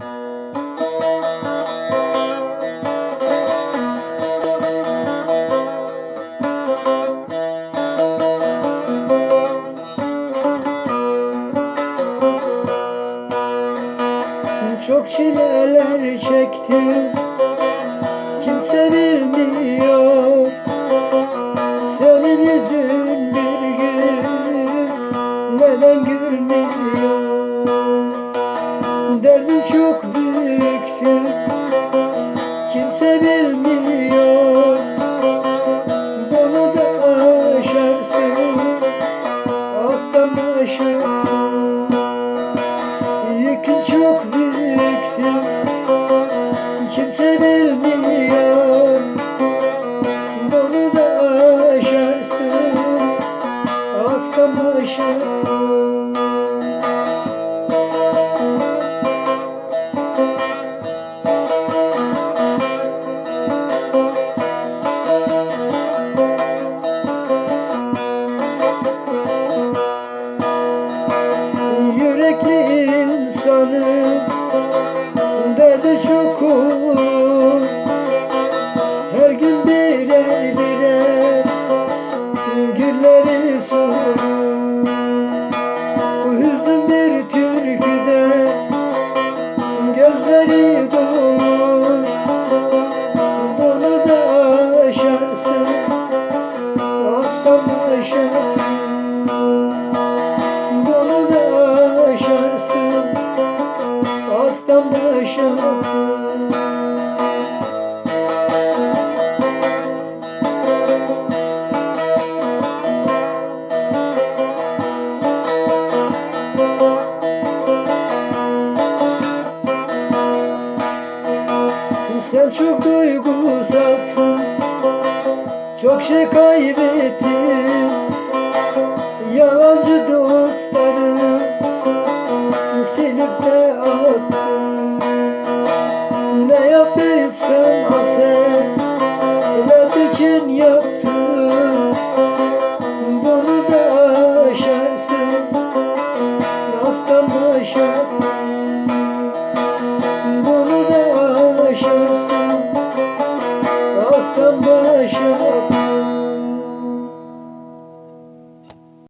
Çok çileler çektim Kimse bilmiyor. Senin yüzün bir gün. Neden gülmüyor Derdim çok büyüktü. Kimse bilmiyor. Bunu da aşarsın. Aslan aşarsın Yükün çok büyüktü. Kimse bilmiyor. Bunu da aşarsın. Aslan aşarsın birer birer gülleri sorur Bu hüzün bir türküde gözleri dolur Bunu da aşarsın aslan bunu da aşarsın Aslan çok duygusalsın Çok şey kaybettim. Yalancı dostlarım Silip de attım. Ne yaptıysam haset Ne yaptın yaptım. 是我。